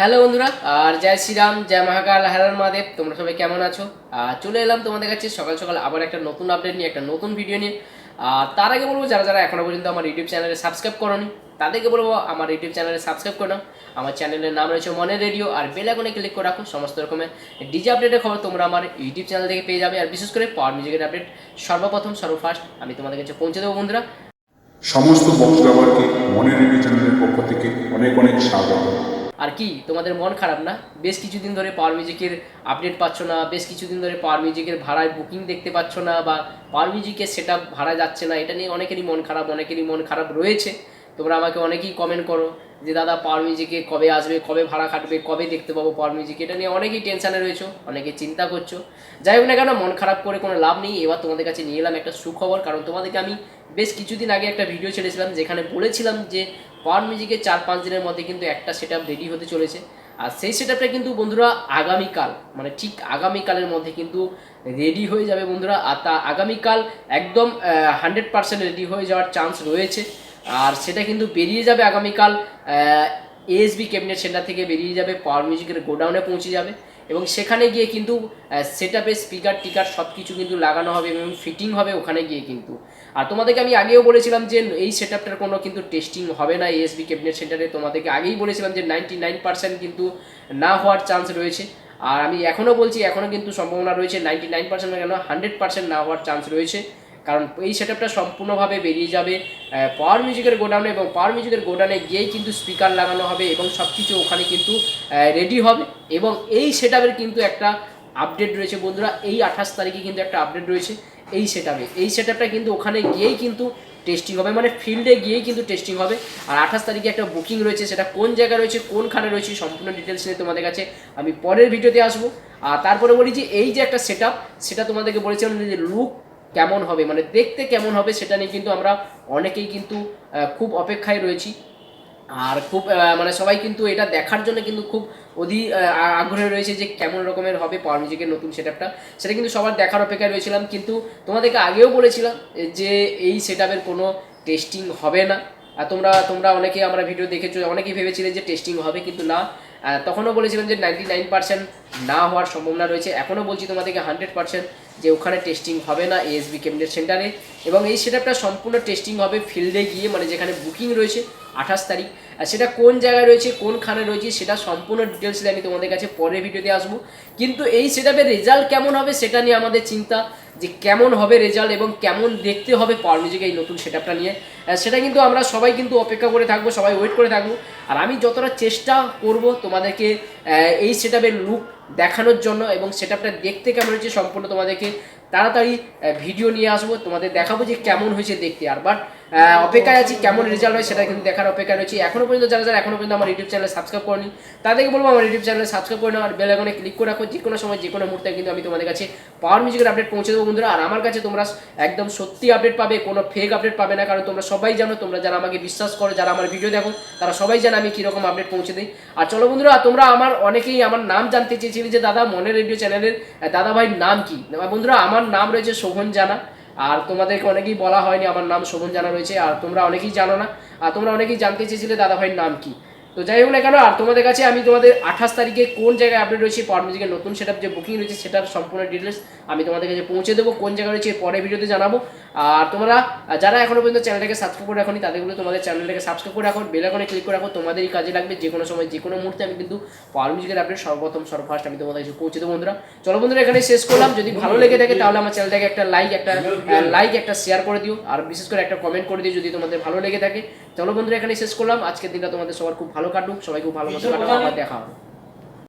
Hello বন্ধুরা, আর জয় শ্রীরাম, জয় মহাকাল, হারার মাদেব তোমরা সবাই কেমন আছো? আর চলে এলাম তোমাদের কাছে সকাল সকাল আবার একটা নতুন আপডেট নিয়ে, একটা নতুন ভিডিও নিয়ে। আর তার আগে বলব, যারা যারা এখনও পর্যন্ত আমার ইউটিউব চ্যানেলে সাবস্ক্রাইব করনি, তাদেরকে বলব, আমার ইউটিউব চ্যানেলে সাবস্ক্রাইব করে নাও। আমার চ্যানেলের নাম রয়েছে মনে রেডিও, আর বেল আইকনে ক্লিক করে রাখো। সমস্ত রকমের ডিজে আপডেটের খবর তোমরা আমার ইউটিউব চ্যানেল থেকে পেয়ে যাবে। আর বিশেষ করে পাওয়ার মিউজিকের আপডেট সর্বপ্রথম, সর্বফার্স্ট আমি তোমাদের কাছে পৌঁছে দেবো, বন্ধুরা। সমস্ত বক্স ব্যবহারকে মনে রেডিও চ্যানেলের পক্ষ থেকে অনেক অনেক স্বাগত। আর কি, তোমাদের মন খারাপ না? বেশ কিছুদিন ধরে পাওয়ার মিউজিকের আপডেট পাচ্ছ না, বেশ কিছুদিন ধরে পাওয়ার মিউজিকের ভাড়ায় বুকিং দেখতে পাচ্ছ না বা পাওয়ার মিউজিকের সেট ভাড়া যাচ্ছে না, এটা নিয়ে অনেকেরই মন খারাপ, অনেকেরই মন খারাপ রয়েছে। তোমরা আমাকে অনেকেই কমেন্ট করো যে, দাদা পাওয়ার মিউজিকে কবে আসবে, কবে ভাড়া খাটবে, কবে দেখতে পাবো পাওয়ার মিউজিক এটা নিয়ে অনেকেই টেনশানে রয়েছো অনেকে চিন্তা করছ। যাই হোক না কেন, মন খারাপ করে কোনো লাভ নেই। এবার তোমাদের কাছে নিয়ে এলাম একটা সুখবর, কারণ তোমাদেরকে আমি বেশ কিছুদিন আগে একটা ভিডিও ছেড়েছিলাম, যেখানে বলেছিলাম যে পাওয়ার মিউজিকের চার পাঁচ দিনের মধ্যে কিন্তু একটা সেট রেডি হতে চলেছে। আর সেই সেট কিন্তু বন্ধুরা আগামীকাল মানে ঠিক আগামীকালের মধ্যে কিন্তু রেডি হয়ে যাবে বন্ধুরা। আর তা আগামীকাল একদম হান্ড্রেড পার্সেন্ট রেডি হয়ে যাওয়ার চান্স রয়েছে। আর সেটা কিন্তু বেরিয়ে যাবে আগামীকাল এএসবি ক্যাবিনেট সেন্টার থেকে বেরিয়ে যাবে। পাওয়ার মিউজিকের গোডাউনে পৌঁছে যাবে। এবং সেখানে গিয়ে কিন্তু সেট আপে স্পিকার টিকার সব কিছু কিন্তু লাগানো হবে এবং ফিটিং হবে ওখানে গিয়ে কিন্তু। আর তোমাদেরকে আমি আগেও বলেছিলাম যে এই সেট আপটার কোনো কিন্তু টেস্টিং হবে না এসবি ক্যাবিনেট সেন্টারে তোমাদেরকে আগেই বলেছিলাম যে নাইনটি নাইন পার্সেন্ট কিন্তু না হওয়ার চান্স রয়েছে। আর আমি এখনও বলছি, এখনও কিন্তু সম্ভাবনা রয়েছে নাইনটি নাইন পার্সেন্ট কেন হান্ড্রেড পার্সেন্ট না হওয়ার চান্স রয়েছে। কারণ এই সেট আপটা সম্পূর্ণভাবে বেরিয়ে যাবে পাওয়ার মিউজিকের গোডাউনে এবং পাওয়ার মিউজিকের গোডাউনে গিয়েই কিন্তু স্পিকার লাগানো হবে এবং সব কিছু ওখানে কিন্তু রেডি হবে এবং এই সেট কিন্তু একটা আপডেট রয়েছে বন্ধুরা। এই আঠাশ তারিখে কিন্তু একটা আপডেট রয়েছে এই সেট এই সেট কিন্তু ওখানে গিয়েই কিন্তু টেস্টিং হবে মানে ফিল্ডে গিয়েই কিন্তু টেস্টিং হবে। আর আঠাশ তারিখে একটা বুকিং রয়েছে, সেটা কোন জায়গায় রয়েছে, কোনখানে রয়েছে সম্পূর্ণ ডিটেলস নিয়ে তোমাদের কাছে আমি পরের ভিডিওতে আসব। আর তারপরে বলি যে, এই যে একটা সেট সেটা তোমাদেরকে বলেছিলাম যে লুক কেমন হবে? মানে দেখতে কেমন হবে সেটা নিয়ে কিন্তু আমরা অনেকেই কিন্তু খুব অপেক্ষায় রয়েছি। আর খুব মানে সবাই কিন্তু এটা দেখার জন্য কিন্তু খুব অধি আগ্রহে রয়েছে যে কেমন রকমের হবে পাওয়ার মিউজিকের নতুন সেট আপটা সেটা কিন্তু সবার দেখার অপেক্ষায় রয়েছিলাম। কিন্তু তোমাদেরকে আগেও বলেছিলাম যে এই সেট আপের কোনো টেস্টিং হবে না। আর তোমরা তোমরা অনেকে আমরা ভিডিও দেখেছ, অনেকেই ভেবেছিলে যে টেস্টিং হবে কিন্তু না। তখনও বলেছিলাম যে নাইনটি নাইন পার্সেন্ট না হওয়ার সম্ভাবনা রয়েছে। এখনও বলছি তোমাদেরকে হান্ড্রেড পার্সেন্ট যে ওখানে টেস্টিং হবে না এএসবি ক্যাবিনেট সেন্টারে এবং এই সেটআপটা সম্পূর্ণ টেস্টিং হবে ফিল্ডে গিয়ে মানে যেখানে বুকিং রয়েছে, আঠাশ তারিখ। আর সেটা কোন জায়গায় রয়েছে কোনখানে রয়েছে, সেটা সম্পূর্ণ ডিটেলস আমি তোমাদের কাছে পরের ভিডিওতে আসব। কিন্তু এই সেটআপের রেজাল্ট কেমন হবে, সেটা নিয়ে আমাদের চিন্তা যে কেমন হবে রেজাল্ট এবং কেমন দেখতে হবে পাওয়ার মিউজিক এই নতুন সেটআপটা নিয়ে। সেটা কিন্তু আমরা সবাই কিন্তু অপেক্ষা করে থাকব, সবাই ওয়েট করে থাকব। আর আমি যতটা চেষ্টা করব তোমাদেরকে এই সেটআপের লুক দেখানোর জন্য এবং সেটআপটা দেখতে কেমন হয়েছে সম্পূর্ণ তোমাদেরকে তাড়াতাড়ি ভিডিও নিয়ে আসব, তোমাদের দেখাবো যে কেমন হয়েছে দেখতে আর। বাট অপেক্ষায় আছি, কেমন রেজাল্ট হয় সেটা কিন্তু দেখার অপেক্ষায় রয়েছে। এখনও পর্যন্ত যারা যারা এখনও পর্যন্ত আমার ইউটিউব চ্যানেল সাবস্ক্রাইব করেনি, তাদেরকে বলব আমার ইউটিউব চ্যানেল সাবস্ক্রাইব করে নাও আর বেল আইকনে ক্লিক করে রাখো। যে কোনো সময়, যে কোনো মুহূর্তে কিন্তু আমি তোমাদের কাছে পাওয়ার মিউজিকের আপডেট পৌঁছে দেবো বন্ধুরা। আর আমার কাছে তোমরা একদম সত্যি আপডেট পাবে, কোনো ফেক আপডেট পাবে না। কারণ তোমরা সবাই জানো, তোমরা যারা আমাকে বিশ্বাস করো, যারা আমার ভিডিও দেখো, তারা সবাই জানে আমি কীরকম আপডেট পৌঁছে দিই। আর চলো বন্ধুরা, তোমরা আমার অনেকেই আমার নাম জানতে চেয়েছিলে যে, দাদা, মনের রেডিও চ্যানেলের দাদা ভাইয়ের নাম কি? বন্ধুরা, আমার নাম রয়েছে শোভন জানা। আর তোমাদেরকে অনেকেই বলা হয়নি আমার নাম শোভন জানা রয়েছে, আর তোমরা অনেকেই জানো না। আর তোমরা অনেকেই জানতে চেয়েছিলে দাদাভাইয়ের নাম কি। তো যাই হোক না কেন আর তোমাদের কাছে আমি তোমাদের আঠাশ তারিখে কোন জায়গায় আপডেট রয়েছে পাওয়ার মিউজিকের নতুন সেটআপ যে বুকিং রয়েছে সেটার সম্পূর্ণ ডিটেলস আমি তোমাদের কাছে পৌঁছে দেবো কোন জায়গায় রয়েছে পরে ভিডিওতে জানাব। আর তোমরা যারা এখনও পর্যন্ত চ্যানেলটাকে সাবস্ক্রাইব করে রাখোনি তাদের বলে তোমাদের চ্যানেলটাকে সাবস্ক্রাইব করে রাখো বেল আইকনে ক্লিক করে রাখো তোমাদেরই কাজে লাগবে যে কোনো সময় যে কোনো মুহূর্তে আমি কিন্তু পাওয়ার মিউজিকের আপডেট সর্বপ্রথম সর্বফার্স্ট আমি তোমাদের কাছে পৌঁছে দেবো বন্ধুরা। চলো বন্ধুরা এখানে শেষ করলাম। যদি ভালো লেগে থাকে তাহলে আমার চ্যানেলটাকে একটা লাইক একটা লাইক একটা শেয়ার করে দিও আর বিশেষ করে একটা কমেন্ট করে দিও যদি তোমাদের ভালো লেগে থাকে। চলো বন্ধুরা এখানে শেষ করলাম। আজকের দিনটা তোমাদের সবার খুব ভালো কাটুক সবাই খুব ভালো মতো কাটুক আবার দেখা হবে।